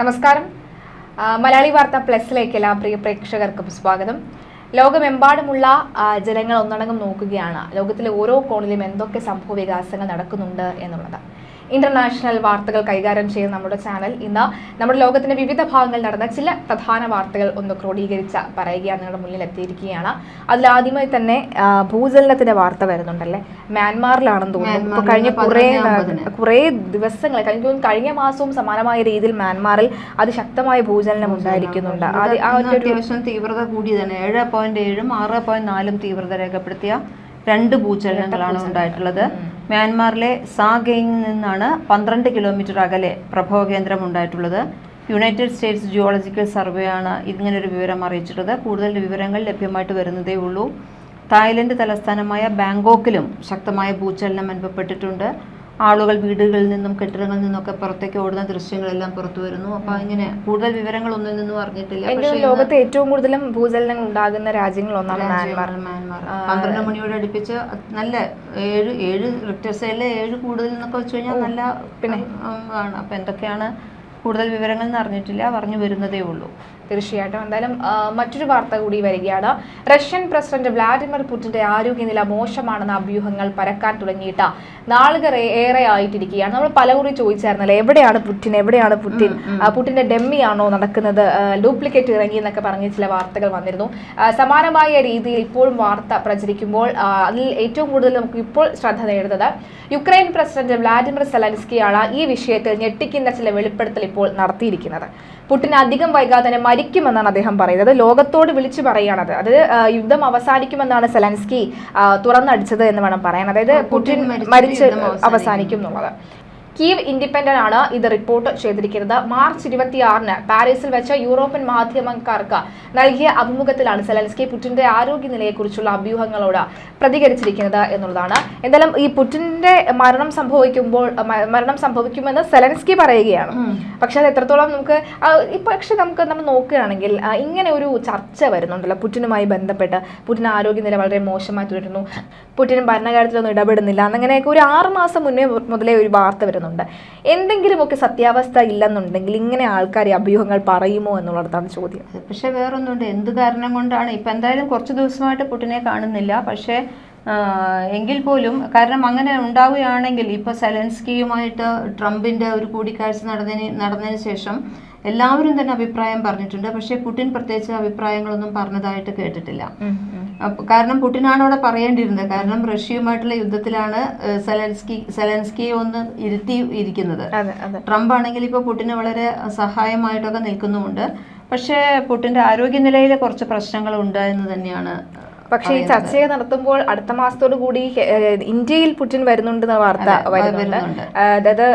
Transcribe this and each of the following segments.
നമസ്കാരം. മലയാളി വാർത്ത പ്ലസിലേക്ക് എല്ലാ പ്രിയ പ്രേക്ഷകർക്കും സ്വാഗതം. ലോകമെമ്പാടുമുള്ള ജനങ്ങൾ ഒന്നടങ്കം നോക്കുകയാണ്. ലോകത്തിലെ ഓരോ കോണിലും എന്തൊക്കെ സംഭവ വികാസങ്ങൾ നടക്കുന്നുണ്ട് എന്നുള്ളത്. ഇന്റർനാഷണൽ വാർത്തകൾ കൈകാര്യം ചെയ്യുന്ന നമ്മുടെ ചാനൽ. ഇന്ന് നമ്മുടെ ലോകത്തിന്റെ വിവിധ ഭാഗങ്ങളിൽ നടന്ന ചില പ്രധാന വാർത്തകൾ ഒന്ന് ക്രോഡീകരിച്ച പറയുകയാണ് നിങ്ങളുടെ മുന്നിൽ എത്തിയിരിക്കുകയാണ്. അതിൽ അതിലാദ്യമായി തന്നെ ഭൂചലനത്തിന്റെ വാർത്ത വരുന്നുണ്ടല്ലേ? മ്യാൻമാറിലാണെന്ന് തോന്നുന്നു. കഴിഞ്ഞ കുറേ കുറേ ദിവസങ്ങൾ കഴിഞ്ഞ കഴിഞ്ഞ മാസവും സമാനമായ രീതിയിൽ മ്യാൻമാറിൽ അതിശക്തമായ ഭൂചലനം ഉണ്ടായിരിക്കുന്നുണ്ട്. അത് ആ അത്യാവശ്യം തീവ്രത കൂടിയതാണ്. ഏഴ് പോയിന്റ് ഏഴും ആറ് പോയിന്റ് നാലും തീവ്രത രേഖപ്പെടുത്തിയ രണ്ട് ഭൂചലനങ്ങളാണ് ഉണ്ടായിട്ടുള്ളത്. മ്യാൻമാറിലെ സാഗയിൽ നിന്നാണ് പന്ത്രണ്ട് കിലോമീറ്റർ അകലെ പ്രഭവ കേന്ദ്രം ഉണ്ടായിട്ടുള്ളത്. യുണൈറ്റഡ് സ്റ്റേറ്റ്സ് ജിയോളജിക്കൽ സർവേ ആണ് ഇങ്ങനൊരു വിവരം അറിയിച്ചിട്ടുള്ളത്. കൂടുതൽ വിവരങ്ങൾ ലഭ്യമായിട്ട് വരുന്നതേ ഉള്ളൂ. തായ്ലൻഡ് തലസ്ഥാനമായ ബാങ്കോക്കിലും ശക്തമായ ഭൂചലനം അനുഭവപ്പെട്ടിട്ടുണ്ട്. ആളുകൾ വീടുകളിൽ നിന്നും കെട്ടിടങ്ങളിൽ നിന്നൊക്കെ പുറത്തേക്ക് ഓടുന്ന ദൃശ്യങ്ങളെല്ലാം പുറത്തു വരുന്നു. അപ്പൊ ഇങ്ങനെ കൂടുതൽ വിവരങ്ങൾ ഒന്നിൽ നിന്നും അറിഞ്ഞിട്ടില്ല ലോകത്ത് ഏറ്റവും കൂടുതലും ഭൂചലനങ്ങൾ ഉണ്ടാകുന്ന രാജ്യങ്ങൾ ഒന്നാണ് മ്യാൻമാർ. മ്യാൻമാർ. പന്ത്രണ്ട് മണിയോട് അടുപ്പിച്ച് നല്ല ഏഴ് ഏഴ് റിക്ടർ സ്കെയിലിലെ ഏഴ് കൂടുതൽ എന്നൊക്കെ വെച്ച് കഴിഞ്ഞാൽ നല്ല പിന്നെ? ആണ്. അപ്പൊ എന്തൊക്കെയാണ് കൂടുതൽ വിവരങ്ങൾ എന്ന് അറിഞ്ഞിട്ടില്ല. പറഞ്ഞു വരുന്നതേ ഉള്ളൂ. തീർച്ചയായിട്ടും. എന്തായാലും മറ്റൊരു വാർത്ത കൂടി വരികയാണ്. റഷ്യൻ പ്രസിഡന്റ് വ്ളാഡിമിർ പുടിന്റെ ആരോഗ്യനില മോശമാണെന്ന അഭ്യൂഹങ്ങൾ പരക്കാൻ തുടങ്ങിയിട്ട് നാളുകൾ ഏറെ ആയിട്ടിരിക്കുകയാണ്. നമ്മൾ പലകുറി ചോദിച്ചായിരുന്നല്ലേ എവിടെയാണ് പുടിൻ എവിടെയാണ് പുടിൻ പുടിന്റെ പുടിന്റെ ആണോ നടക്കുന്നത്? ഡ്യൂപ്ലിക്കേറ്റ് ഇറങ്ങി എന്നൊക്കെ പറഞ്ഞ് ചില വാർത്തകൾ വന്നിരുന്നു. സമാനമായ രീതിയിൽ ഇപ്പോഴും വാർത്ത പ്രചരിക്കുമ്പോൾ അതിൽ ഏറ്റവും കൂടുതൽ നമുക്ക് ഇപ്പോൾ ശ്രദ്ധ നേടുന്നത് യുക്രൈൻ പ്രസിഡന്റ് വ്ളാഡിമിർ സെലൻസ്കിയാണ് ഈ വിഷയത്തിൽ ഞെട്ടിക്കുന്ന ചില വെളിപ്പെടുത്തൽ ഇപ്പോൾ നടത്തിയിരിക്കുന്നത്. പുടിൻ അധികം വൈകാതെ തന്നെ മരിക്കുമെന്നാണ് അദ്ദേഹം പറയുന്നത്. ലോകത്തോട് വിളിച്ചു പറയുകയാണത് അത് യുദ്ധം അവസാനിക്കുമെന്നാണ് സെലൻസ്കി തുറന്നടിച്ചത് എന്ന് വേണം പറയാൻ. അതായത് പുടിൻ മരിച്ച് അവസാനിക്കും എന്നുള്ളത് കീവ് ഇൻഡിപെൻഡന്റ് ആണ് ഇത് റിപ്പോർട്ട് ചെയ്തിരിക്കുന്നത്. മാർച്ച് ഇരുപത്തിയാറിന് പാരീസിൽ വെച്ച യൂറോപ്യൻ മാധ്യമക്കാർക്ക് നൽകിയ അഭിമുഖത്തിലാണ് സെലൻസ്കി പുടിന്റെ ആരോഗ്യനിലയെക്കുറിച്ചുള്ള അഭ്യൂഹങ്ങളോട് പ്രതികരിച്ചിരിക്കുന്നത് എന്നുള്ളതാണ്. എന്തായാലും ഈ പുടിന്റെ മരണം സംഭവിക്കുമ്പോൾ മരണം സംഭവിക്കുമെന്ന് സെലൻസ്കി പറയുകയാണ്. പക്ഷെ അത് എത്രത്തോളം നമുക്ക് പക്ഷെ നമുക്ക് നമ്മൾ നോക്കുകയാണെങ്കിൽ ഇങ്ങനെ ഒരു ചർച്ച വരുന്നുണ്ടല്ലോ പുടിനുമായി ബന്ധപ്പെട്ട്. പുടിൻ ആരോഗ്യനില വളരെ മോശമായി തുടരുന്നു. പുടിൻ ഭരണകാര്യത്തിലൊന്നും ഇടപെടുന്നില്ല. എന്നങ്ങനെയൊക്കെ ഒരു ആറ് മാസം മുന്നേ മുതലേ ഒരു വാർത്ത വരുന്നുണ്ട് എന്തെങ്കിലുമൊക്കെ സത്യാവസ്ഥ ഇല്ലെന്നുണ്ടെങ്കിൽ ഇങ്ങനെ ആൾക്കാർ അഭ്യൂഹങ്ങൾ പറയുമോ എന്നുള്ളതാണ് ചോദ്യം. പക്ഷേ വേറൊന്നുണ്ട്. എന്ത് കാരണം കൊണ്ടാണ്? ഇപ്പം എന്തായാലും കുറച്ച് ദിവസമായിട്ട് പുട്ടിനെ കാണുന്നില്ല. പക്ഷേ എങ്കിൽ പോലും കാരണം അങ്ങനെ ഉണ്ടാവുകയാണെങ്കിൽ ഇപ്പോൾ സെലൻസ്കിയുമായിട്ട് ട്രംപിന്റെ ഒരു കൂടിക്കാഴ്ച നടന്നതിന് നടന്നതിന് ശേഷം എല്ലാവരും തന്നെ അഭിപ്രായം പറഞ്ഞിട്ടുണ്ട്. പക്ഷേ പുടിൻ പ്രത്യേകിച്ച് അഭിപ്രായങ്ങളൊന്നും പറഞ്ഞതായിട്ട് കേട്ടിട്ടില്ല. കാരണം പുടിനാണ് അവിടെ പറയേണ്ടിയിരുന്നത്. കാരണം റഷ്യയുമായിട്ടുള്ള യുദ്ധത്തിലാണ് സെലൻസ്കി സെലൻസ്കി ഒന്ന് ഇരുത്തി ഇരിക്കുന്നത്. ട്രംപ് ആണെങ്കിൽ ഇപ്പോൾ പുടിന് വളരെ സഹായമായിട്ടൊക്കെ നിൽക്കുന്നുമുണ്ട്. പക്ഷേ പുടിന്റെ ആരോഗ്യനിലയിൽ കുറച്ച് പ്രശ്നങ്ങളുണ്ട് എന്ന് തന്നെയാണ് പക്ഷേ ഈ ചർച്ചയെ നടത്തുമ്പോൾ അടുത്ത മാസത്തോടു കൂടി ഇന്ത്യയിൽ പുടിൻ വരുന്നുണ്ടെന്ന വാർത്ത വരുന്നുണ്ട്. വരുന്നുണ്ട്. അതായത്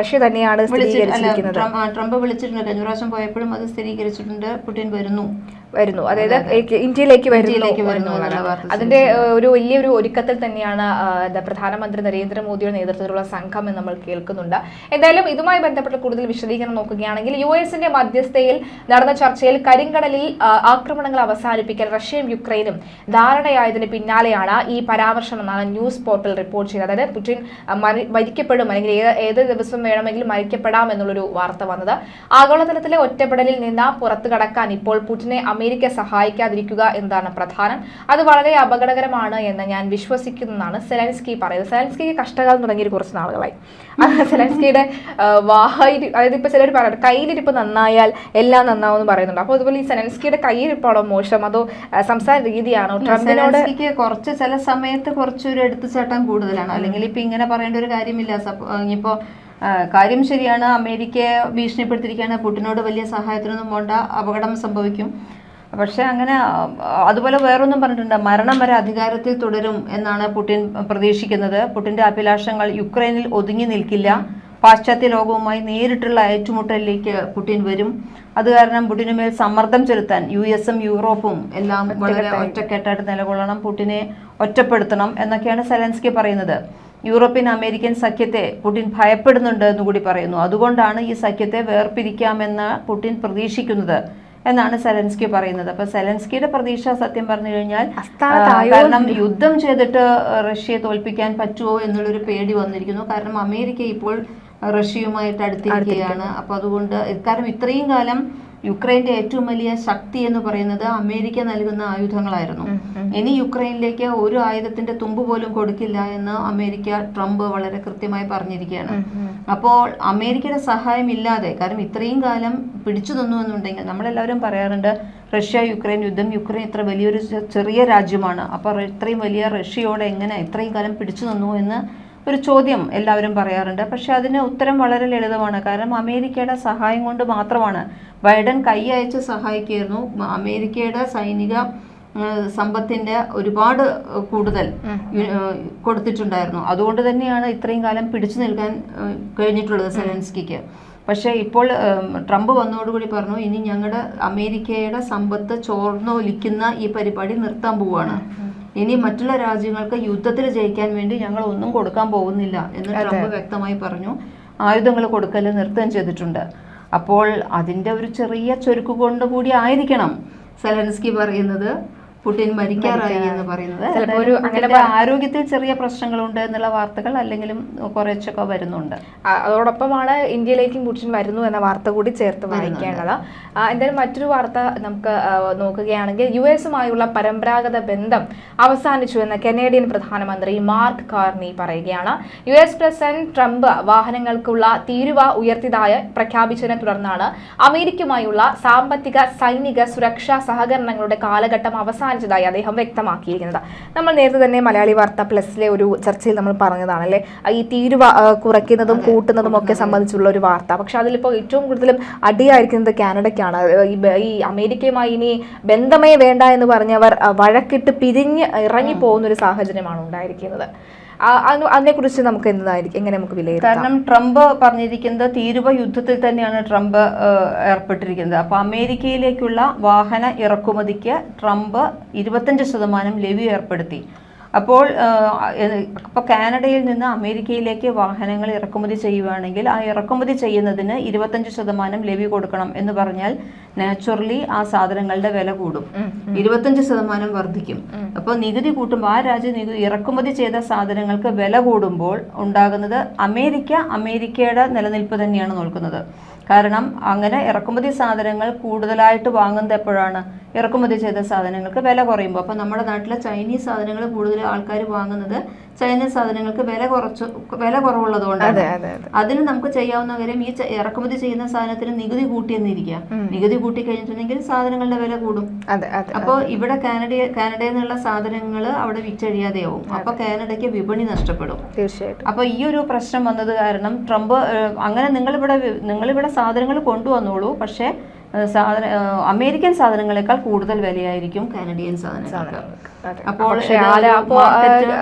റഷ്യ തന്നെയാണ് സ്ഥിരീകരിച്ചിരിക്കുന്നത്. ട്രംപ് വിളിച്ചിട്ടുണ്ട്. കഴിഞ്ഞ പ്രാവശ്യം പോയപ്പോഴും അത് സ്ഥിരീകരിച്ചിട്ടുണ്ട്. പുടിൻ വരുന്നു. വരുന്നു. അതായത് ഇന്ത്യയിലേക്ക് വരുന്നു അതിന്റെ ഒരു വലിയൊരു ഒരുക്കത്തിൽ തന്നെയാണ് എന്താ പ്രധാനമന്ത്രി നരേന്ദ്രമോദിയുടെ നേതൃത്വത്തിലുള്ള സംഘം എന്ന് നമ്മൾ കേൾക്കുന്നുണ്ട്. എന്തായാലും ഇതുമായി ബന്ധപ്പെട്ട് കൂടുതൽ വിശദീകരണം നോക്കുകയാണെങ്കിൽ യു എസിന്റെ മധ്യസ്ഥയിൽ നടന്ന ചർച്ചയിൽ കരിങ്കടലിൽ ആക്രമണങ്ങൾ അവസാനിപ്പിക്കാൻ റഷ്യയും യുക്രൈനും ധാരണയായതിന് പിന്നാലെയാണ് ഈ പരാമർശം എന്നാണ് ന്യൂസ് പോർട്ടൽ റിപ്പോർട്ട് ചെയ്തത് അതായത് പുടിൻ മരിക്കപ്പെടും അല്ലെങ്കിൽ ഏത് ഏത് ദിവസം വേണമെങ്കിലും മരിക്കപ്പെടാം എന്നുള്ളൊരു വാർത്ത വന്നത്. ആഗോളതലത്തിലെ ഒറ്റപ്പെടലിൽ നിന്ന് പുറത്തു കടക്കാൻ ഇപ്പോൾ പുടിനെ അമേരിക്ക സഹായിക്കാതിരിക്കുക എന്നതാണ് പ്രധാനം? അത് വളരെ അപകടകരമാണ് എന്ന് ഞാൻ വിശ്വസിക്കുന്നതാണ് സെലൻസ്കി പറയുന്നത്. സെലൻസ്കിക്ക് കഷ്ടകാലം തുടങ്ങിയ കുറച്ച് നാളുകളായി. സെലൻസ്കിയുടെ ആ, അതായത് ഇപ്പൊ ചിലർ പറയുന്നത് കയ്യിലിരിപ്പ് നന്നായാൽ എല്ലാം നന്നാവും എന്ന് പറയുന്നുണ്ട്. അപ്പോൾ അതുപോലെ ഈ സെലൻസ്കിയുടെ കയ്യിരിപ്പാണോ മോശം? അതോ സംസാര രീതിയാണോ? ട്രംപിനോട് കുറച്ച് ചില സമയത്ത് കുറച്ചൊരു എടുത്തുചാട്ടം കൂടുതലാണ്. അല്ലെങ്കിൽ ഇപ്പൊ ഇങ്ങനെ പറയേണ്ട ഒരു കാര്യമില്ല. ഇപ്പോ കാര്യം ശരിയാണ്. അമേരിക്കയെ ഭീഷണിപ്പെടുത്തിയിരിക്കുകയാണ്. പുട്ടിനോട് വലിയ സഹായത്തിനൊന്നും പോണ്ട. അപകടം സംഭവിക്കും. പക്ഷെ അങ്ങനെ അതുപോലെ വേറൊന്നും പറഞ്ഞിട്ടുണ്ട് മരണം വരെ അധികാരത്തിൽ തുടരും എന്നാണ് പുടിൻ പ്രതീക്ഷിക്കുന്നത്. പുടിന്റെ അഭിലാഷങ്ങൾ യുക്രൈനിൽ ഒതുങ്ങി നിൽക്കില്ല. പാശ്ചാത്യ ലോകവുമായി നേരിട്ടുള്ള ഏറ്റുമുട്ടലിലേക്ക് പുടിൻ വരും. അത് കാരണം പുടിനുമേൽ സമ്മർദ്ദം ചെലുത്താൻ യു എസും യൂറോപ്പും എല്ലാം വളരെ ഒറ്റക്കെട്ടായിട്ട് നിലകൊള്ളണം. പുടിനെ ഒറ്റപ്പെടുത്തണം എന്നൊക്കെയാണ് സെലൻസ്കി പറയുന്നത്. യൂറോപ്യൻ അമേരിക്കൻ സഖ്യത്തെ പുടിൻ ഭയപ്പെടുന്നുണ്ട് എന്ന് കൂടി പറയുന്നു. അതുകൊണ്ടാണ് ഈ സഖ്യത്തെ വേർപിരിക്കാമെന്ന് പുടിൻ പ്രതീക്ഷിക്കുന്നത്. എന്നാണ് സെലൻസ്കി പറയുന്നത്. അപ്പൊ സെലൻസ്കിയുടെ പ്രതീക്ഷ സത്യം പറഞ്ഞു കഴിഞ്ഞാൽ കാരണം യുദ്ധം ചെയ്തിട്ട് റഷ്യയെ തോൽപ്പിക്കാൻ പറ്റുമോ എന്നുള്ളൊരു പേടി വന്നിരിക്കുന്നു. കാരണം അമേരിക്ക ഇപ്പോൾ റഷ്യയുമായിട്ട് അടുത്തിരിക്കുകയാണ്. അപ്പൊ അതുകൊണ്ട് കാരണം ഇത്രയും കാലം യുക്രൈന്റെ ഏറ്റവും വലിയ ശക്തി എന്ന് പറയുന്നത് അമേരിക്ക നൽകുന്ന ആയുധങ്ങളായിരുന്നു. ഇനി യുക്രൈനിലേക്ക് ഒരു ആയുധത്തിന്റെ തുമ്പ് പോലും കൊടുക്കില്ല എന്ന് അമേരിക്ക ട്രംപ് വളരെ കൃത്യമായി പറഞ്ഞിരിക്കുകയാണ്. അപ്പോൾ അമേരിക്കയുടെ സഹായം ഇല്ലാതെ കാരണം ഇത്രയും കാലം പിടിച്ചു നിന്നു എന്നുണ്ടെങ്കിൽ നമ്മളെല്ലാവരും പറയാറുണ്ട് റഷ്യ യുക്രൈൻ യുദ്ധം യുക്രൈൻ ഇത്ര വലിയൊരു ചെറിയ രാജ്യമാണ്. അപ്പോൾ ഇത്രയും വലിയ റഷ്യയോട് എങ്ങനെ ഇത്രയും കാലം പിടിച്ചു നിന്നു എന്ന് ഒരു ചോദ്യം എല്ലാവരും പറയാറുണ്ട്. പക്ഷെ അതിന് ഉത്തരം വളരെ ലളിതമാണ്. കാരണം അമേരിക്കയുടെ സഹായം കൊണ്ട് മാത്രമാണ് ബൈഡൻ കൈ അയച്ച് സഹായിക്കുകയായിരുന്നു. അമേരിക്കയുടെ സൈനിക സമ്പത്തിന്റെ ഒരുപാട് കൂടുതൽ കൊടുത്തിട്ടുണ്ടായിരുന്നു. അതുകൊണ്ട് തന്നെയാണ് ഇത്രയും കാലം പിടിച്ചു നിൽക്കാൻ കഴിഞ്ഞിട്ടുള്ളത് സെലൻസ്കിക്ക്. പക്ഷേ ഇപ്പോൾ ട്രംപ് വന്നതോടുകൂടി പറഞ്ഞു ഇനി ഞങ്ങളുടെ അമേരിക്കയുടെ സമ്പത്ത് ചോർന്നൊലിക്കുന്ന ഈ പരിപാടി നിർത്താൻ പോവുകയാണ് ഇനി മറ്റുള്ള രാജ്യങ്ങൾക്ക് യുദ്ധത്തിൽ ജയിക്കാൻ വേണ്ടി ഞങ്ങൾ ഒന്നും കൊടുക്കാൻ പോകുന്നില്ല എന്ന് ട്രംപ് വ്യക്തമായി പറഞ്ഞു. ആയുധങ്ങൾ കൊടുക്കൽ നിർത്തുകയും ചെയ്തിട്ടുണ്ട്. അപ്പോൾ അതിന്റെ ഒരു ചെറിയ ചുരുക്കുകൊണ്ട് കൂടി ആയിരിക്കണം. സെലൻസ്കി പറയുന്നത് പുടിൻ മരിക്കാറായി എന്ന് പറയുന്നത്. ചിലപ്പോ ഒരു അങ്ങനെ ആരോഗ്യത്തിൽ ചെറിയ പ്രശ്നങ്ങളുണ്ട് എന്നുള്ള വാർത്തകൾ അല്ലെങ്കിലും കുറച്ചൊക്കെ വരുന്നുണ്ട്. അതോടൊപ്പമാണ് ഇന്ത്യയിലേക്കും പുടിൻ വരുന്നു എന്ന വാർത്ത കൂടി ചേർത്ത് വായിക്കേണ്ടത്. എന്തായാലും മറ്റൊരു വാർത്ത നമുക്ക് നോക്കുകയാണെങ്കിൽ യു എസുമായുള്ള പരമ്പരാഗത ബന്ധം അവസാനിച്ചു എന്ന് കനേഡിയൻ പ്രധാനമന്ത്രി മാർക്ക് കാർണി പറയുകയാണ്. യു എസ് പ്രസിഡന്റ് ട്രംപ് വാഹനങ്ങൾക്കുള്ള തീരുവ ഉയർത്തിയതായി പ്രഖ്യാപിച്ചതിനെ തുടർന്നാണ് അമേരിക്കയുമായുള്ള സാമ്പത്തിക സൈനിക സുരക്ഷാ സഹകരണങ്ങളുടെ കാലഘട്ടം അവസാനിച്ചതായി അദ്ദേഹം വ്യക്തമാക്കിയിരിക്കുന്നത്. നമ്മൾ നേരത്തെ തന്നെ മലയാളി വാർത്ത പ്ലസിലെ ഒരു ചർച്ചയിൽ നമ്മൾ പറഞ്ഞതാണ് അല്ലേ ഈ തീരുവ കുറയ്ക്കുന്നതും കൂട്ടുന്നതും ഒക്കെ സംബന്ധിച്ചുള്ള ഒരു വാർത്ത. പക്ഷെ അതിലിപ്പോൾ ഏറ്റവും കൂടുതലും അടിയായിരിക്കുന്നത് കാനഡയ്ക്കാണ്. ഈ അമേരിക്കയുമായി ഇനി ബന്ധമേ വേണ്ട എന്ന് പറഞ്ഞവർ വഴക്കിട്ട് പിരിഞ്ഞ് ഇറങ്ങി പോകുന്ന ഒരു സാഹചര്യമാണ് ഉണ്ടായിരിക്കുന്നത്. അതിനെക്കുറിച്ച് നമുക്ക് എന്തായിരിക്കും എങ്ങനെ നമുക്ക് വിലയിരുത്താം? കാരണം ട്രംപ് പറഞ്ഞിരിക്കുന്നത് തീരുവ യുദ്ധത്തിൽ തന്നെയാണ് ട്രംപ് ഏർപ്പെട്ടിരിക്കുന്നത്. അപ്പോൾ അമേരിക്കയിലേക്കുള്ള വാഹന ഇറക്കുമതിക്ക് ട്രംപ് ഇരുപത്തഞ്ച് ശതമാനം ലെവി ഏർപ്പെടുത്തി. അപ്പോൾ ഇപ്പോൾ കാനഡയിൽ നിന്ന് അമേരിക്കയിലേക്ക് വാഹനങ്ങൾ ഇറക്കുമതി ചെയ്യുകയാണെങ്കിൽ ആ ഇറക്കുമതി ചെയ്യുന്നതിന് ഇരുപത്തഞ്ച് ശതമാനം ലെവി കൊടുക്കണം എന്ന് പറഞ്ഞാൽ നാച്ചുറലി ആ സാധനങ്ങളുടെ വില കൂടും. ഇരുപത്തഞ്ച് ശതമാനം വർദ്ധിക്കും. അപ്പോൾ നികുതി കൂട്ടുമ്പോൾ ആ രാജ്യം നികുതി ഇറക്കുമതി ചെയ്ത സാധനങ്ങൾക്ക് വില കൂടുമ്പോൾ ഉണ്ടാകുന്നത് അമേരിക്ക അമേരിക്കയുടെ നിലനിൽപ്പ് തന്നെയാണ് നോക്കുന്നത്. കാരണം അങ്ങനെ ഇറക്കുമതി സാധനങ്ങൾ കൂടുതലായിട്ട് വാങ്ങുന്നത് എപ്പോഴാണ്? ഇറക്കുമതി ചെയ്ത സാധനങ്ങൾക്ക് വില കുറയുമ്പോൾ. അപ്പോൾ നമ്മുടെ നാട്ടിലെ ചൈനീസ് സാധനങ്ങൾ കൂടുതൽ ആൾക്കാർ വാങ്ങുന്നത് ചൈനീസ് സാധനങ്ങൾക്ക് വില കുറച്ച് വില കുറവുള്ളതുകൊണ്ടാണ്. അതെ അതെ അതെ. അതിന് നമുക്ക് ചെയ്യാവുന്ന കാര്യം ഈ ഇറക്കുമതി ചെയ്യുന്ന സാധനത്തിന് നികുതി കൂട്ടിയെന്നിരിക്കുക. നികുതി കൂട്ടി കഴിഞ്ഞിട്ടുണ്ടെങ്കിൽ സാധനങ്ങളുടെ വില കൂടും. അപ്പോൾ ഇവിടെ കാനഡ കാനഡയിൽ നിന്നുള്ള സാധനങ്ങൾ അവിടെ വിറ്റഴിയാതെയാവും. അപ്പൊ കാനഡയ്ക്ക് വിപണി നഷ്ടപ്പെടും. തീർച്ചയായിട്ടും. അപ്പൊ ഈ ഒരു പ്രശ്നം വന്നത് കാരണം ട്രംപ് അങ്ങനെ നിങ്ങളിവിടെ നിങ്ങളിവിടെ സാധനങ്ങൾ കൊണ്ടുവന്നോളൂ. പക്ഷേ സാധന അമേരിക്കൻ സാധനങ്ങളെക്കാൾ കൂടുതൽ വിലയായിരിക്കും കാനഡിയൻ സാധനങ്ങൾക്ക്. അപ്പോൾ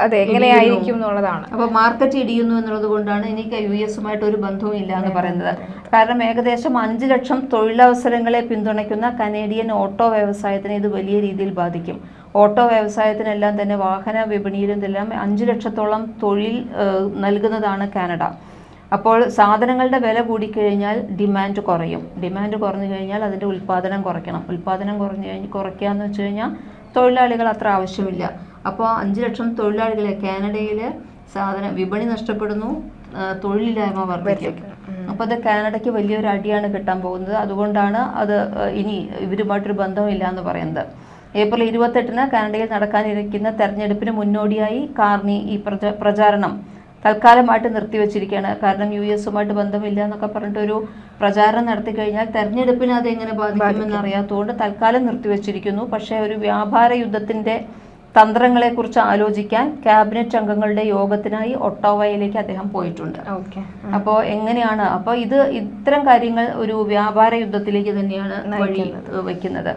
അതെ എങ്ങനെയായിരിക്കും എന്നുള്ളതാണ്. അപ്പോൾ മാർക്കറ്റ് ഇടിയുന്നു എന്നുള്ളത് കൊണ്ടാണ് എനിക്ക് യു എസുമായിട്ട് ഒരു ബന്ധവും ഇല്ല എന്ന് പറയുന്നത്. കാരണം ഏകദേശം അഞ്ച് ലക്ഷം തൊഴിലവസരങ്ങളെ പിന്തുണയ്ക്കുന്ന കനേഡിയൻ ഓട്ടോ വ്യവസായത്തിനെ ഇത് വലിയ രീതിയിൽ ബാധിക്കും. ഓട്ടോ വ്യവസായത്തിനെല്ലാം തന്നെ വാഹന വിപണിയിലും ഇതെല്ലാം അഞ്ച് ലക്ഷത്തോളം തൊഴിൽ നൽകുന്നതാണ് കാനഡ. അപ്പോൾ സാധനങ്ങളുടെ വില കൂടിക്കഴിഞ്ഞാൽ ഡിമാൻഡ് കുറയും. ഡിമാൻഡ് കുറഞ്ഞു കഴിഞ്ഞാൽ അതിന്റെ ഉൽപ്പാദനം കുറയ്ക്കണം. ഉൽപ്പാദനം കുറഞ്ഞു കഴിഞ്ഞ് കുറയ്ക്കുക എന്ന് വെച്ച് കഴിഞ്ഞാൽ തൊഴിലാളികൾ അത്ര ആവശ്യമില്ല. അപ്പോൾ അഞ്ച് ലക്ഷം തൊഴിലാളികളെ കാനഡയിൽ സാധന വിപണി നഷ്ടപ്പെടുന്നു തൊഴിലില്ലായ്മ വർദ്ധിക്കും. അപ്പോൾ അത് കാനഡയ്ക്ക് വലിയൊരു അടിയാണ് കിട്ടാൻ പോകുന്നത്. അതുകൊണ്ടാണ് അത് ഇനി ഇവരുമായിട്ടൊരു ബന്ധമില്ല എന്ന് പറയുന്നത്. ഏപ്രിൽ ഇരുപത്തെട്ടിന് കാനഡയിൽ നടക്കാനിരിക്കുന്ന തെരഞ്ഞെടുപ്പിന് മുന്നോടിയായി കാർണി ഈ പ്രചാരണം. തൽക്കാലമായിട്ട് നിർത്തിവെച്ചിരിക്കുകയാണ്. കാരണം യു എസുമായിട്ട് ബന്ധമില്ല എന്നൊക്കെ പറഞ്ഞിട്ടൊരു പ്രചാരണം നടത്തി കഴിഞ്ഞാൽ തെരഞ്ഞെടുപ്പിനെ അത് എങ്ങനെ ബാധിക്കുമെന്ന് അറിയാത്തതുകൊണ്ട് തൽക്കാലം നിർത്തിവെച്ചിരിക്കുന്നു. പക്ഷേ ഒരു വ്യാപാര യുദ്ധത്തിന്റെ തന്ത്രങ്ങളെക്കുറിച്ച് ആലോചിക്കാൻ ക്യാബിനറ്റ് അംഗങ്ങളുടെ യോഗത്തിനായി ഒട്ടോവയിലേക്ക് അദ്ദേഹം പോയിട്ടുണ്ട്. അപ്പോ അപ്പോൾ എങ്ങനെയാണ്? അപ്പോൾ ഇത് ഇത്തരം കാര്യങ്ങൾ ഒരു വ്യാപാര യുദ്ധത്തിലേക്ക് തന്നെയാണ് വഴി വയ്ക്കുന്നത്.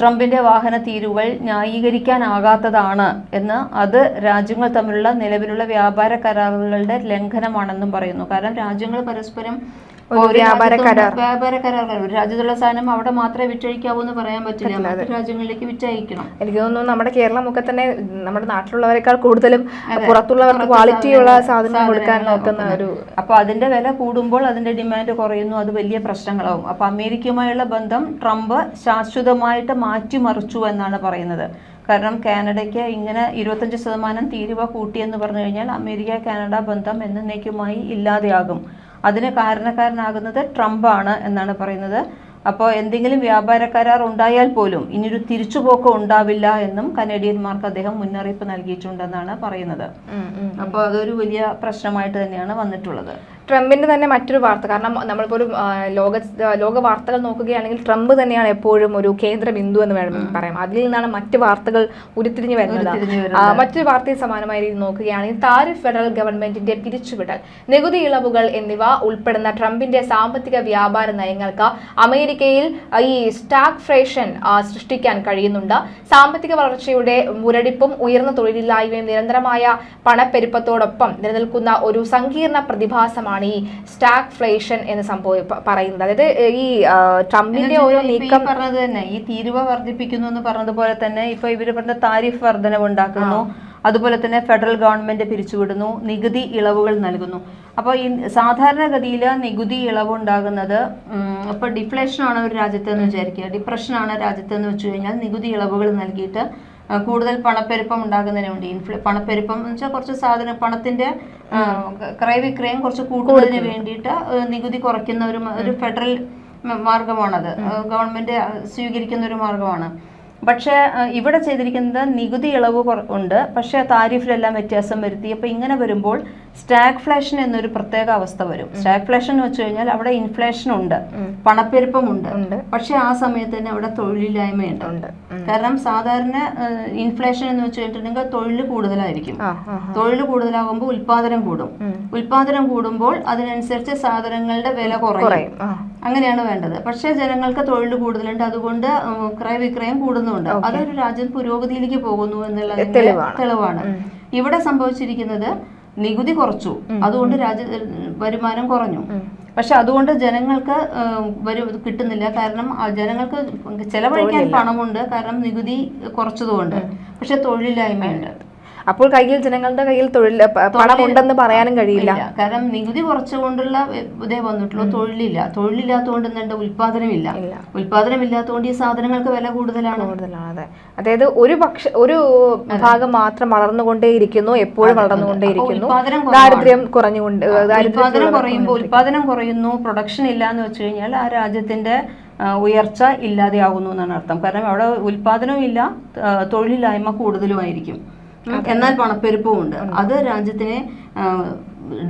ട്രംപിന്റെ വാഹന തീരുവകൾ ന്യായീകരിക്കാനാകാത്തതാണ് എന്ന് അത് രാജ്യങ്ങൾ തമ്മിലുള്ള നിലവിലുള്ള വ്യാപാര കരാറുകളുടെ ലംഘനമാണെന്നും പറയുന്നു. കാരണം രാജ്യങ്ങൾ പരസ്പരം ഒരു വ്യാപാര കരാർ. വ്യാപാര ഒരു രാജ്യത്തുള്ള സാധനം അവിടെ മാത്രമേ വിറ്റഴിക്കാവൂ എന്ന് പറയാൻ പറ്റില്ല. മറ്റു രാജ്യങ്ങളിലേക്ക് വിറ്റഴിക്കണം എനിക്ക് തോന്നുന്നു നമ്മുടെ കേരളം ഒക്കെ തന്നെ നമ്മുടെ നാട്ടിലുള്ളവരെക്കാൾ കൂടുതലും പുറത്തുള്ളവർക്ക് ക്വാളിറ്റിയുള്ള സാധനം കൊടുക്കാൻ നോക്കുന്ന ഒരു അപ്പൊ അതിന്റെ വില കൂടുമ്പോൾ അതിന്റെ ഡിമാൻഡ് കുറയുന്നു. അത് വലിയ പ്രശ്നങ്ങളാവും. അപ്പൊ അമേരിക്കയുമായുള്ള ബന്ധം ട്രംപ് ശാശ്വതമായിട്ട് മാറ്റിമറിച്ചു എന്നാണ് പറയുന്നത്. കാരണം കാനഡയ്ക്ക് ഇങ്ങനെ ഇരുപത്തഞ്ച് ശതമാനം തീരുവ കൂട്ടിയെന്ന് പറഞ്ഞു കഴിഞ്ഞാൽ അമേരിക്ക കാനഡ ബന്ധം എന്നേക്കുമായി ഇല്ലാതെയാകും. അതിന് കാരണക്കാരനാകുന്നത് ട്രംപാണ് എന്നാണ് പറയുന്നത്. അപ്പോൾ എന്തെങ്കിലും വ്യാപാര കരാർ ഉണ്ടായാൽ പോലും ഇനിയൊരു തിരിച്ചുപോക്ക് ഉണ്ടാവില്ല എന്നും കനേഡിയന്മാർക്ക് അദ്ദേഹം മുന്നറിയിപ്പ് നൽകിയിട്ടുണ്ടെന്നാണ് പറയുന്നത്. അപ്പോൾ അതൊരു വലിയ പ്രശ്നമായിട്ട് തന്നെയാണ് വന്നിട്ടുള്ളത്. ട്രംപിന്റെ തന്നെ മറ്റൊരു വാർത്ത. കാരണം നമ്മളിപ്പോൾ ഒരു ലോക ലോക വാർത്തകൾ നോക്കുകയാണെങ്കിൽ ട്രംപ് തന്നെയാണ് എപ്പോഴും ഒരു കേന്ദ്ര ബിന്ദു എന്ന് വേണമെങ്കിൽ പറയാം. അതിൽ നിന്നാണ് മറ്റ് വാർത്തകൾ ഉരുത്തിരിഞ്ഞു വരുന്നത്. മറ്റൊരു വാർത്തയെ സമാനമായ രീതിയിൽ നോക്കുകയാണെങ്കിൽ താരിഫ് ഫെഡറൽ ഗവൺമെന്റിന്റെ പിരിച്ചുവിടൽ. നികുതി ഇളവുകൾ എന്നിവ ഉൾപ്പെടുന്ന ട്രംപിന്റെ സാമ്പത്തിക വ്യാപാര നയങ്ങൾക്ക് അമേരിക്കയിൽ ഈ സ്റ്റാഗ്ഫ്ലേഷൻ ഫ്രേഷൻ സൃഷ്ടിക്കാൻ കഴിയുന്നുണ്ട്. സാമ്പത്തിക വളർച്ചയുടെ മുരടിപ്പും ഉയർന്ന തൊഴിലില്ലായ്മയും നിരന്തരമായ പണപ്പെരുപ്പത്തോടൊപ്പം നിലനിൽക്കുന്ന ഒരു സങ്കീർണ പ്രതിഭാസമാണ് ഈ സ്റ്റാഗ്ഫ്ലേഷൻ എന്ന് സംഭവം പറയുന്നത്. അതായത് ഈ ട്രംപിന്റെ ഓരോ നീക്കം പറഞ്ഞത് തന്നെ ഈ തീരുവ വർദ്ധിപ്പിക്കുന്നു എന്ന് പറഞ്ഞതുപോലെ തന്നെ ഇപ്പൊ ഇവർ പറഞ്ഞ താരിഫ് വർധനവ് ഉണ്ടാക്കുന്നു. അതുപോലെ തന്നെ ഫെഡറൽ ഗവൺമെന്റ് പിരിച്ചുവിടുന്നു നികുതി ഇളവുകൾ നൽകുന്നു. അപ്പോൾ ഈ സാധാരണഗതിയിൽ നികുതി ഇളവ് ഉണ്ടാകുന്നത് ഇപ്പോൾ ഇപ്പൊ ഡിഫ്ലേഷൻ ആണ് ഒരു രാജ്യത്ത് എന്ന് വിചാരിക്കുക. ഡിപ്രഷൻ ആണ് രാജ്യത്ത് എന്ന് വെച്ച് കഴിഞ്ഞാൽ നികുതി ഇളവുകൾ നൽകിയിട്ട് കൂടുതൽ പണപ്പെരുപ്പം ഉണ്ടാകുന്നതിന് വേണ്ടി. ഇൻഫ്ല പണപ്പെരുപ്പം എന്ന് വെച്ചാൽ കുറച്ച് സാധനം പണത്തിന്റെ ക്രയവിക്രയം കുറച്ച് കൂട്ടുന്നതിന് വേണ്ടിയിട്ട് നികുതി കുറയ്ക്കുന്ന ഒരു ഒരു ഫെഡറൽ മാർഗമാണത്. ഗവൺമെന്റ് സ്വീകരിക്കുന്ന ഒരു മാർഗമാണ്. പക്ഷേ ഇവിടെ ചെയ്തിരിക്കുന്നത് നികുതി ഇളവ് ഉണ്ട്. പക്ഷേ താരിഫിലെല്ലാം വ്യത്യാസം വരുത്തി. അപ്പോൾ ഇങ്ങനെ വരുമ്പോൾ സ്റ്റാഗ്ഫ്ലേഷൻ എന്നൊരു പ്രത്യേക അവസ്ഥ വരും. സ്റ്റാഗ്ഫ്ലേഷൻ എന്ന് വെച്ച് കഴിഞ്ഞാൽ അവിടെ ഇൻഫ്ലേഷൻ ഉണ്ട്. പണപ്പെരുപ്പമുണ്ട് ഉണ്ട്. പക്ഷേ ആ സമയത്ത് തന്നെ അവിടെ തൊഴിലില്ലായ്മയുണ്ട്. കാരണം സാധാരണ ഇൻഫ്ലേഷൻ എന്ന് വെച്ച് കഴിഞ്ഞിട്ടുണ്ടെങ്കിൽ തൊഴിൽ കൂടുതലായിരിക്കും. തൊഴിൽ കൂടുതലാകുമ്പോൾ ഉൽപാദനം കൂടും. ഉൽപാദനം കൂടുമ്പോൾ അതിനനുസരിച്ച് സാധനങ്ങളുടെ വില കുറയും. അങ്ങനെയാണ് വേണ്ടത്. പക്ഷേ ജനങ്ങൾക്ക് തൊഴിൽ കൂടുതലുണ്ട്. അതുകൊണ്ട് ക്രയവിക്രയം കൂടുന്നുണ്ട്. അതൊരു രാജ്യം പുരോഗതിയിലേക്ക് പോകുന്നു എന്നുള്ള. തെളിവാണ്. ഇവിടെ സംഭവിച്ചിരിക്കുന്നത് നികുതി കുറച്ചു. അതുകൊണ്ട് രാജ്യ വരുമാനം കുറഞ്ഞു. പക്ഷെ അതുകൊണ്ട് ജനങ്ങൾക്ക് വരും കിട്ടുന്നില്ല. കാരണം ജനങ്ങൾക്ക് ചെലവഴിക്കാൻ പണമുണ്ട്. കാരണം നികുതി കുറച്ചതുകൊണ്ട്. പക്ഷെ തൊഴിലില്ലായ്മയുണ്ട്. അപ്പോൾ കയ്യിൽ ജനങ്ങളുടെ കയ്യിൽ തൊഴിൽ പ- പണം ഉണ്ടെന്ന് പറയാനും കഴിയില്ല. കാരണം നികുതി കുറച്ചുകൊണ്ടുള്ള ഇതേ വന്നിട്ടുള്ളൂ. തൊഴിലില്ല. തൊഴിലില്ലാത്തതുകൊണ്ട് എന്തുണ്ട് ഉൽപാദനമില്ല ഉൽപാദനമില്ലാത്തതുകൊണ്ട് ഈ സാധനങ്ങൾക്ക് വില കൂടുതലാണ്. കൂടുതലാണ് അതെ. അതായത് ഒരു പക്ഷ ഒരു ഭാഗം മാത്രം വളർന്നുകൊണ്ടേയിരിക്കുന്നു എപ്പോഴും വളർന്നുകൊണ്ടേയിരിക്കുന്നു. ദാരിദ്ര്യം കുറഞ്ഞുകൊണ്ട് ഉൽപാദനം കുറയുമ്പോൾ ഉൽപാദനം കുറയുന്നു പ്രൊഡക്ഷൻ ഇല്ല എന്ന് വെച്ച് കഴിഞ്ഞാൽ ആ രാജ്യത്തിന്റെ ഉയർച്ച ഇല്ലാതെയാകുന്നു എന്നാണ് അർത്ഥം. കാരണം അവിടെ ഉൽപാദനവും ഇല്ല തൊഴിലില്ലായ്മ കൂടുതലുമായിരിക്കും. എന്നാൽ പണപ്പെരുപ്പവും ഉണ്ട്. അത് രാജ്യത്തിനെ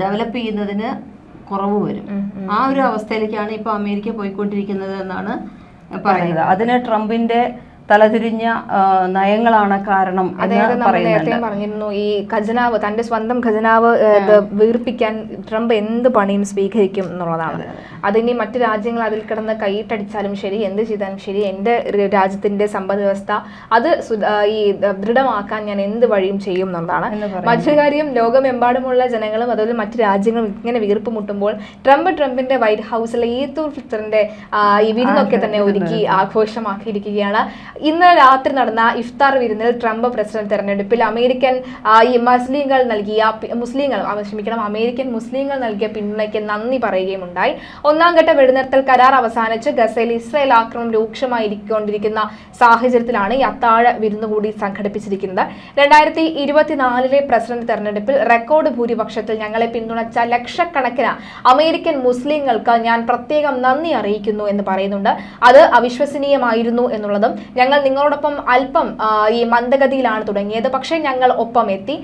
ഡെവലപ്പ് ചെയ്യുന്നതിന് കുറവ് വരും. ആ ഒരു അവസ്ഥയിലേക്കാണ് ഇപ്പൊ അമേരിക്ക പോയിക്കൊണ്ടിരിക്കുന്നത് എന്നാണ് പറയുന്നത്. അതിന് ട്രംപിന്റെ തലതിരിഞ്ഞ നയങ്ങളാണ് കാരണം നേരത്തെ പറഞ്ഞിരുന്നു ഈ ഖജനാവ് തന്റെ സ്വന്തം ഖജനാവ് വീർപ്പിക്കാൻ ട്രംപ് എന്ത് പണിയും സ്വീകരിക്കും എന്നുള്ളതാണ്. അതിനി മറ്റു രാജ്യങ്ങൾ അതിൽ കിടന്ന് കൈയിട്ടടിച്ചാലും ശരി എന്ത് ചെയ്താലും ശരി എന്റെ രാജ്യത്തിന്റെ രാജ്യത്തിന്റെ സമ്പദ് വ്യവസ്ഥ അത് ഈ ദൃഢമാക്കാൻ ഞാൻ എന്ത് വഴിയും ചെയ്യും എന്നുള്ളതാണ്. മറ്റൊരു കാര്യം ലോകമെമ്പാടുമുള്ള ജനങ്ങളും അതുപോലെ മറ്റു രാജ്യങ്ങളും ഇങ്ങനെ വീർപ്പ് മുട്ടുമ്പോൾ ട്രംപ് ട്രംപിന്റെ വൈറ്റ് ഹൗസിലെ ഈത്തൂർ ഫിത്തറിന്റെ ഈ വിരുന്നൊക്കെ തന്നെ ഒരുക്കി ആഘോഷമാക്കിയിരിക്കുകയാണ്. ഇന്ന് രാത്രി നടന്ന ഇഫ്താർ വിരുന്നിൽ ട്രംപ് പ്രസിഡന്റ് തെരഞ്ഞെടുപ്പിൽ അമേരിക്കൻ ഈ മുസ്ലിങ്ങൾ നൽകിയ മുസ്ലിങ്ങൾ ക്ഷമിക്കണം അമേരിക്കൻ മുസ്ലിങ്ങൾ നൽകിയ പിന്തുണയ്ക്ക് നന്ദി പറയുകയും ഉണ്ടായി ഒന്നാം ഘട്ട വെടിനിർത്തൽ കരാർ അവസാനിച്ച് ഗസയിൽ ഇസ്രായേൽ ആക്രമണം രൂക്ഷമായിരിക്കൊണ്ടിരിക്കുന്ന സാഹചര്യത്തിലാണ് ഈ അത്താഴ വിരുന്നുകൂടി സംഘടിപ്പിച്ചിരിക്കുന്നത്. രണ്ടായിരത്തി ഇരുപത്തിനാലിലെ പ്രസിഡന്റ് തെരഞ്ഞെടുപ്പിൽ റെക്കോർഡ് ഭൂരിപക്ഷത്തിൽ ഞങ്ങളെ പിന്തുണച്ച ലക്ഷക്കണക്കിന് അമേരിക്കൻ മുസ്ലിങ്ങൾക്ക് ഞാൻ പ്രത്യേകം നന്ദി അറിയിക്കുന്നു എന്ന് പറയുന്നുണ്ട്. അത് അവിശ്വസനീയമായിരുന്നു എന്നുള്ളതും ഞങ്ങൾ നിങ്ങളോടൊപ്പം അല്പം ഈ മന്ദഗതിയിലാണ് തുടങ്ങിയത്. പക്ഷേ ഞങ്ങൾ ഒപ്പം എത്തി.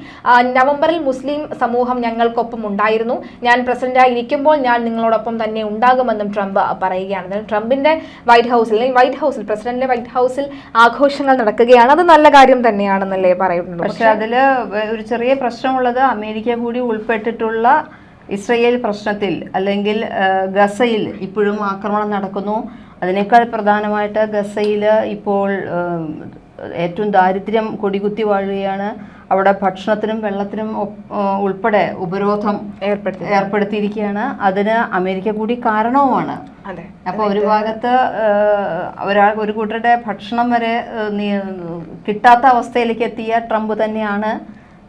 നവംബറിൽ മുസ്ലിം സമൂഹം ഞങ്ങൾക്കൊപ്പം ഉണ്ടായിരുന്നു. ഞാൻ പ്രസിഡന്റായി ഇരിക്കുമ്പോൾ ഞാൻ നിങ്ങളോടൊപ്പം തന്നെ ഉണ്ടാകുമെന്നും ട്രംപ് പറയുകയാണ്. ട്രംപിന്റെ വൈറ്റ് ഹൗസിൽ അല്ലെങ്കിൽ വൈറ്റ് ഹൗസിൽ പ്രസിഡന്റിന്റെ വൈറ്റ് ഹൗസിൽ ആഘോഷങ്ങൾ നടക്കുകയാണ്. അത് നല്ല കാര്യം തന്നെയാണെന്നല്ലേ പറയുന്നത്. പക്ഷെ അതിൽ ഒരു ചെറിയ പ്രശ്നമുള്ളത് അമേരിക്ക കൂടി ഉൾപ്പെട്ടിട്ടുള്ള ഇസ്രയേൽ പ്രശ്നത്തിൽ അല്ലെങ്കിൽ ഗസയിൽ ഇപ്പോഴും ആക്രമണം നടക്കുന്നു. അതിനേക്കാൾ പ്രധാനമായിട്ട് ഗസയിൽ ഇപ്പോൾ ഏറ്റവും ദാരിദ്ര്യം കൊടികുത്തി വാഴുകയാണ്. അവിടെ ഭക്ഷണത്തിനും വെള്ളത്തിനും ഉൾപ്പെടെ ഉപരോധം ഏർപ്പെടുത്തി. ഏർപ്പെടുത്തിയിരിക്കുകയാണ്. അതിന് അമേരിക്ക കൂടി കാരണവുമാണ്. അപ്പോൾ ഒരു ഭാഗത്ത് ഒരാൾ ഒരു കൂട്ടരുടെ ഭക്ഷണം വരെ കിട്ടാത്ത അവസ്ഥയിലേക്ക് എത്തിയ ട്രംപ് തന്നെയാണ്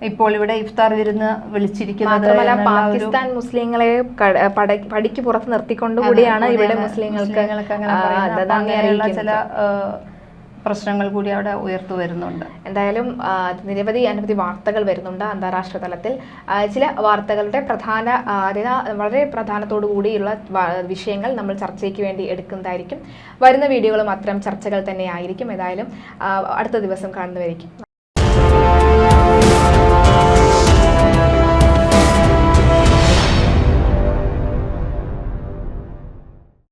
ഇപ്പോൾ ഇവിടെ ഇഫ്താർ വിരുന്ന് വിളിച്ചിരിക്കുന്നത് പാകിസ്ഥാൻ മുസ്ലിങ്ങളെ പടിക്ക് പുറത്ത് നിർത്തിക്കൊണ്ടുകൂടിയാണ് ഇവിടെ മുസ്ലിങ്ങൾക്ക് ചില പ്രശ്നങ്ങൾ കൂടി അവിടെ ഉയർത്തു വരുന്നുണ്ട്. എന്തായാലും നിരവധി അനവധി വാർത്തകൾ വരുന്നുണ്ട് അന്താരാഷ്ട്ര തലത്തിൽ. ചില വാർത്തകളുടെ പ്രധാന അതിന വളരെ പ്രധാനത്തോടു കൂടിയുള്ള വിഷയങ്ങൾ നമ്മൾ ചർച്ചയ്ക്ക് വേണ്ടി എടുക്കുന്നതായിരിക്കും. വരുന്ന വീഡിയോകളും അത്തരം ചർച്ചകൾ തന്നെയായിരിക്കും. ഏതായാലും അടുത്ത ദിവസം കാണുന്നതായിരിക്കും